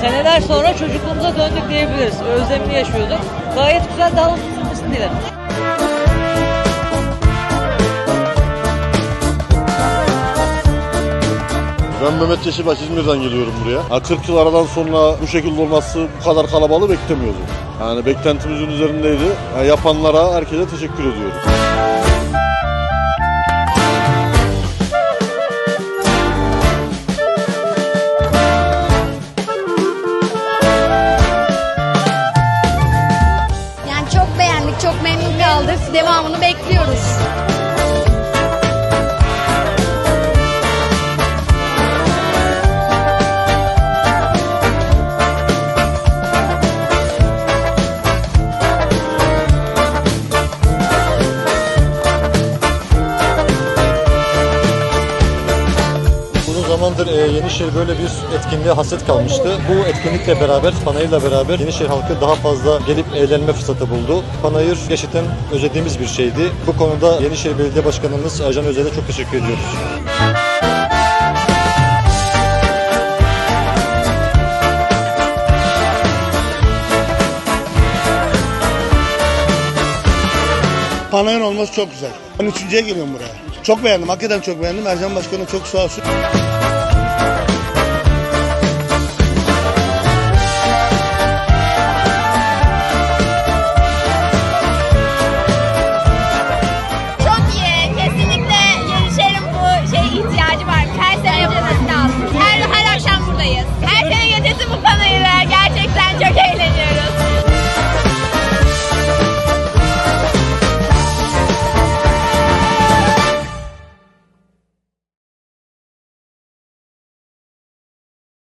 Seneler sonra çocukluğumuza döndük diyebiliriz. Özlemini yaşıyorduk. Gayet güzel, daha uzun sürmesini dilerim. Ben Mehmet Yeşilbaş İzmir'den geliyorum buraya. Ha, 40 yıl aradan sonra bu şekilde olması bu kadar kalabalığı beklemiyordum. Yani beklentimizin üzerindeydi. Ha, yapanlara herkese teşekkür ediyorum. Çok memnun kaldık. Devamını bekliyoruz. Zamandır e, Yenişehir böyle bir etkinliğe hasret kalmıştı. Bu etkinlikle beraber, Panayır'la beraber Yenişehir halkı daha fazla gelip eğlenme fırsatı buldu. Panayır gerçekten özlediğimiz bir şeydi. Bu konuda Yenişehir Belediye Başkanımız Ercan Özel'e çok teşekkür ediyoruz. Panayır olması çok güzel. Ben üçüncüye geliyorum buraya. Çok beğendim. Hakikaten çok beğendim. Ercan Başkanım çok sağ olsun.